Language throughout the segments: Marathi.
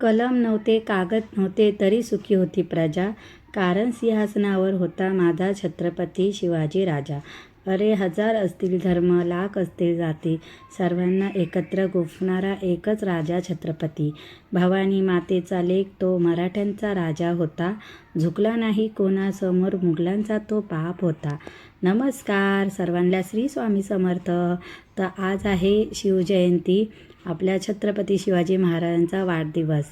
कलम नव्हते कागद नव्हते तरी सुखी होती प्रजा. कारण सिंहासनावर होता माझा छत्रपती शिवाजी राजा. अरे हजार असतील धर्म लाख असतील जाती सर्वांना एकत्र गुंफणारा एकच राजा छत्रपती. भवानी मातेचा लेख तो मराठ्यांचा राजा होता. झुकला नाही कोणासमोर मुघलांचा तो पाप होता. नमस्कार सर्वांना श्री स्वामी समर्थ. तर आज आहे शिवजयंती आपल्या छत्रपती शिवाजी महाराजांचा वाढदिवस.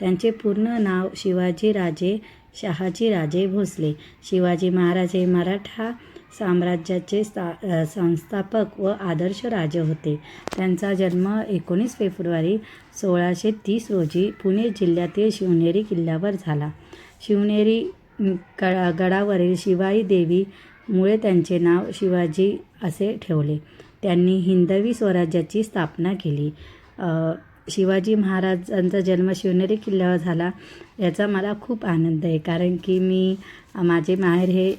त्यांचे पूर्ण नाव शिवाजी राजे शहाजी राजे भोसले. शिवाजी महाराज हे मराठा साम्राज्याचे सा संस्थापक व आदर्श राजे होते. त्यांचा जन्म एकोणीस फेब्रुवारी सोळाशे तीस रोजी पुणे जिल्ह्यातील शिवनेरी किल्ल्यावर झाला. शिवनेरी गडावरील शिवाई देवी मुळे त्यांचे नाव शिवाजी असे ठेवले. त्यांनी हिंदवी स्वराज्याची स्थापना केली. शिवाजी महाराजांचा जन्म शिवनेरी किल्ल्यावर झाला याचा मला खूप आनंद आहे. कारण की मी माझे माहेर हे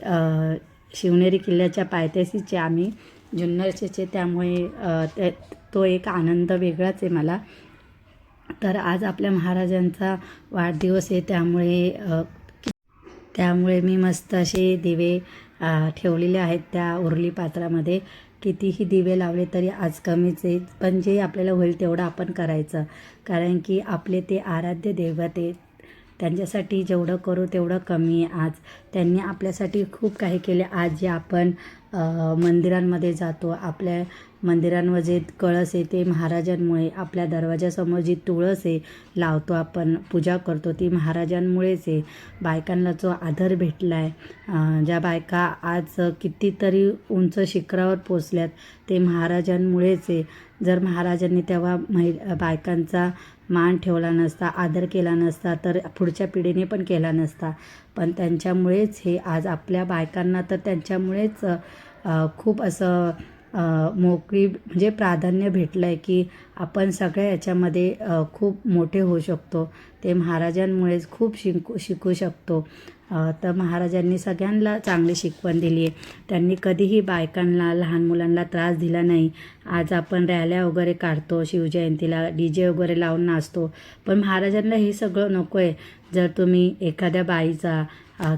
शिवनेरी किल्ल्याच्या पायथ्याशीचे आम्ही जुन्नरचे त्यामुळे ते तो एक आनंद वेगळाच आहे मला. तर आज आपल्या महाराजांचा वाढदिवस आहे त्यामुळे त्यामुळे मी मस्त असे दिवे ठेवलेले आहेत त्या उरली पात्रामध्ये. कितीही दिवे लावले तरी आज कमीच आहे पण जे आपल्याला होईल तेवढं आपण करायचं. कारण की आपले ते आराध्य दैवत आहे त्यांच्यासाठी जेवढं करू तेवढं कमी आहे आज. त्यांनी आपल्यासाठी खूप काही केले. आज जे आपण मंदिरांमध्ये जातो आपल्या मंदिरांवर जे कळस आहे ते महाराजांमुळे आपल्या दरवाजासमोर जी तुळस आहे लावतो आपण पूजा करतो ती महाराजांमुळेच आहे. बायकांना जो आदर भेटला आहे ज्या बायका आज कितीतरी उंच शिखरावर पोचल्यात ते महाराजांमुळेच आहे. जर महाराजांनी तेव्हा महि बायकांचा मान ठेवला नसता आदर केला नसता तर पुढच्या पिढीने पण केला नसता. पण त्यांच्यामुळेच हे आज आपल्या बायकांना तर त्यांच्यामुळेच खूप असं मोकळी म्हणजे प्राधान्य भेटलं आहे की आपण सगळ्या याच्यामध्ये खूप मोठे होऊ शकतो. ते महाराजांमुळेच खूप शिकू शिकू शकतो. तर महाराजांनी सगळ्यांना चांगली शिकवण दिली आहे. त्यांनी कधीही बायकांना लहान मुलांना त्रास दिला नाही. आज आपण रॅल्या वगैरे काढतो शिवजयंतीला डी जे वगैरे लावून नाचतो. पण महाराजांना हे सगळं नको आहे जर तुम्ही एखाद्या बाईचा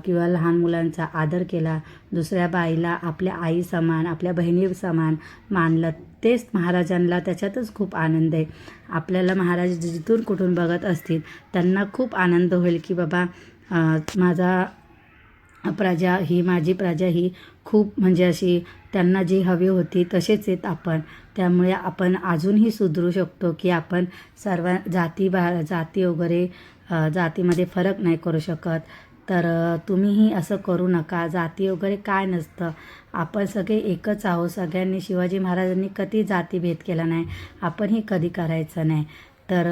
किंवा लहान मुलांचा आदर केला दुसऱ्या बाईला आपल्या आई समान आपल्या बहिणी समान मानलं तेच महाराजांना त्याच्यातच खूप आनंद आहे. आपल्याला महाराज जिथून कुठून बघत असतील त्यांना खूप आनंद होईल की बाबा माझा प्रजा ही माझी प्रजा ही खूप म्हणजे अशी त्यांना जी हवी होती तसेच आहेत आपण. त्यामुळे आपण अजूनही सुधरू शकतो की आपण सर्व जाती बा जाती वगैरे जातीमध्ये फरक नाही करू शकत. तर तुम्हीही असं करू नका. जाती वगैरे काय नसतं. आपण सगळे एकच आहोत. सगळ्यांनी शिवाजी महाराजांनी कधी जातीभेद केला नाही. आपणही कधी करायचं नाही. तर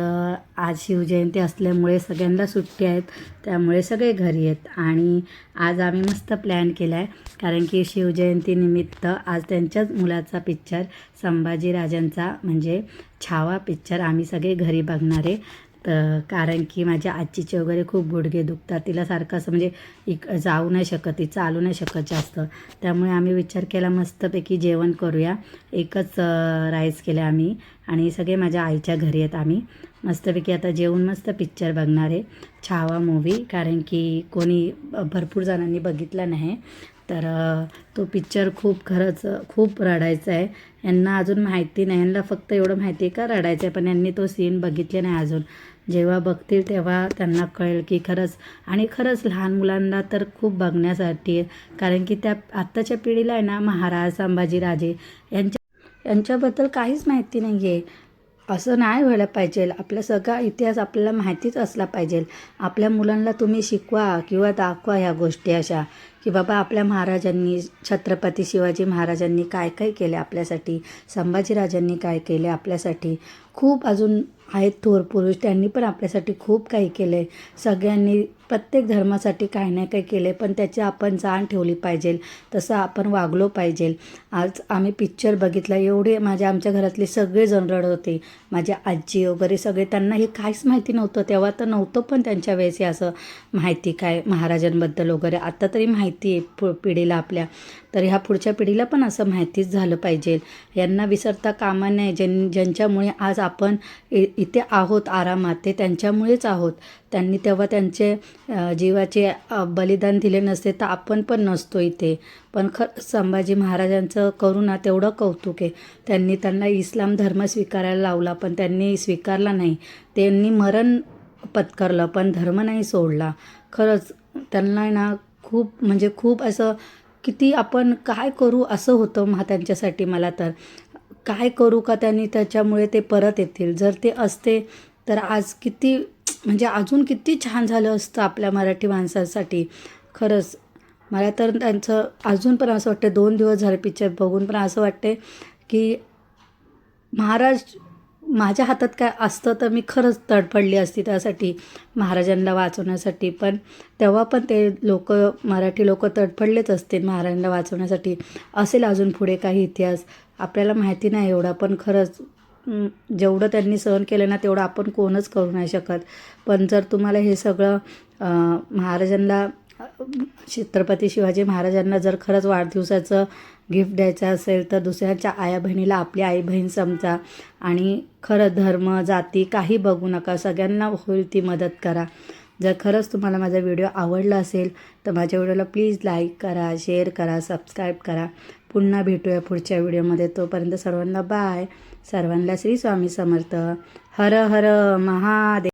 आज शिवजयंती असल्यामुळे सगळ्यांना सुट्टी आहेत त्यामुळे सगळे घरी आहेत आणि आज आम्ही मस्त प्लॅन केला आहे कारण की शिवजयंतीनिमित्त आज त्यांच्याच मुलाचा पिक्चर संभाजीराजांचा म्हणजे छावा पिक्चर आम्ही सगळे घरी बघणार आहे. तर कारण की माझ्या आजीचे वगैरे खूप गुडघे दुखतात. तिला सारखं असं म्हणजे इक जाऊ नाही शकत ती चालू नाही शकत जास्त. त्यामुळे आम्ही विचार केला मस्तपैकी जेवण करूया. एकच राईस केले आम्ही आणि सगळे माझ्या आईच्या घरी आहेत आम्ही. मस्तपैकी आता जेवून मस्त पिक्चर बघणार आहे. छावा मूवी कारण की कोणी भरपूर जणांनी बघितला नाही. तर तो पिक्चर खूप खरंच खूप रडायचा आहे. यांना अजून माहिती नाही. यांना फक्त एवढं माहिती आहे का रडायचं आहे? पण यांनी तो सीन बघितले नाही अजून. जेव्हा बघतील तेव्हा त्यांना कळेल की खरंच आणि खरंच लहान मुलांना तर खूप बघण्यासाठी कारण की त्या आत्ताच्या पिढीला आहे ना महाराज संभाजीराजे यांच्या यांच्याबद्दल काहीच माहिती नाही आहे असं नाही व्हायला पाहिजे. आपला सगळा इतिहास आपल्याला माहितीच असला पाहिजे. आपल्या मुलांना तुम्ही शिकवा किंवा दाखवा ह्या गोष्टी अशा. की बाबा आपल्या महाराजांनी छत्रपती शिवाजी महाराजांनी काय काय केले आपल्यासाठी? संभाजीराजांनी काय केले आपल्यासाठी? खूप अजून आहेत थोर पुरुष त्यांनी पण आपल्यासाठी खूप काही केलं आहे सगळ्यांनी प्रत्येक धर्मासाठी काही ना काही केले पण त्याची आपण जाण ठेवली पाहिजे. तसं आपण वागलो पाहिजे. आज आम्ही पिक्चर बघितला एवढे माझ्या आमच्या घरातले सगळेजण रडत होते. माझी आजी वगैरे सगळे त्यांना हे काहीच माहिती नव्हतं. तेव्हा तर नव्हतं पण त्यांच्या वेळेस हे असं माहिती काय महाराजांबद्दल वगैरे. आता तरी माहिती माहिती आहे पु पिढीला आपल्या. तर ह्या पुढच्या पिढीला पण असं माहितीच झालं पाहिजे. यांना विसरता कामा नये. ज्यां ज्यांच्यामुळे आज आपण इ इथे आहोत आरामात ते त्यांच्यामुळेच आहोत. त्यांनी तेव्हा त्यांचे जीवाचे बलिदान दिले नसते तर आपण पण नसतो इथे. पण ख संभाजी महाराजांचं करुणा तेवढं कौतुक आहे. त्यांनी त्यांना इस्लाम धर्म स्वीकारायला लावला पण त्यांनी स्वीकारला नाही. त्यांनी मरण पत्करलं पण धर्म नाही सोडला. खरंच त्यांना ना खूप म्हणजे खूप असं किती आपण काय करू असं होतं महा त्यांच्यासाठी मला तर. काय करू का त्यांनी त्याच्यामुळे ते परत येतील? जर ते असते तर आज किती म्हणजे अजून किती छान झालं असतं आपल्या मराठी माणसासाठी. खरंच मला तर त्यांचं अजून पण असं वाटतं दोन दिवस झाले पिक्चर बघून पण असं वाटते की महाराज माझ्या हातात काय असतं तर मी खरंच तडफडली असती त्यासाठी महाराजांना वाचवण्यासाठी. पण तेव्हा पण ते लोक मराठी लोक तडफडलेच असतील महाराजांना वाचवण्यासाठी. असेल अजून पुढे काही इतिहास? आपल्याला माहिती नाही एवढा पण खरंच जेवढं त्यांनी सहन केलं ना तेवढं आपण कोणच करू नाही शकत. पण जर तुम्हाला हे सगळं महाराजांना छत्रपती शिवाजी महाराजांना जर खरंच वाढदिवसाचं गिफ्ट द्यायचं असेल तर दुसऱ्याच्या आया बहिणीला आपली आई बहीण समजा. आणि खरं धर्म जाती काही बघू नका. सगळ्यांना होईल ती मदत करा. जर खरंच तुम्हाला माझा व्हिडिओ आवडला असेल तर माझ्या व्हिडिओला प्लीज लाईक करा शेअर करा सबस्क्राईब करा. पुन्हा भेटूया पुढच्या व्हिडिओमध्ये. तोपर्यंत सर्वांना बाय. सर्वांना श्री स्वामी समर्थ. हर हर महादेव.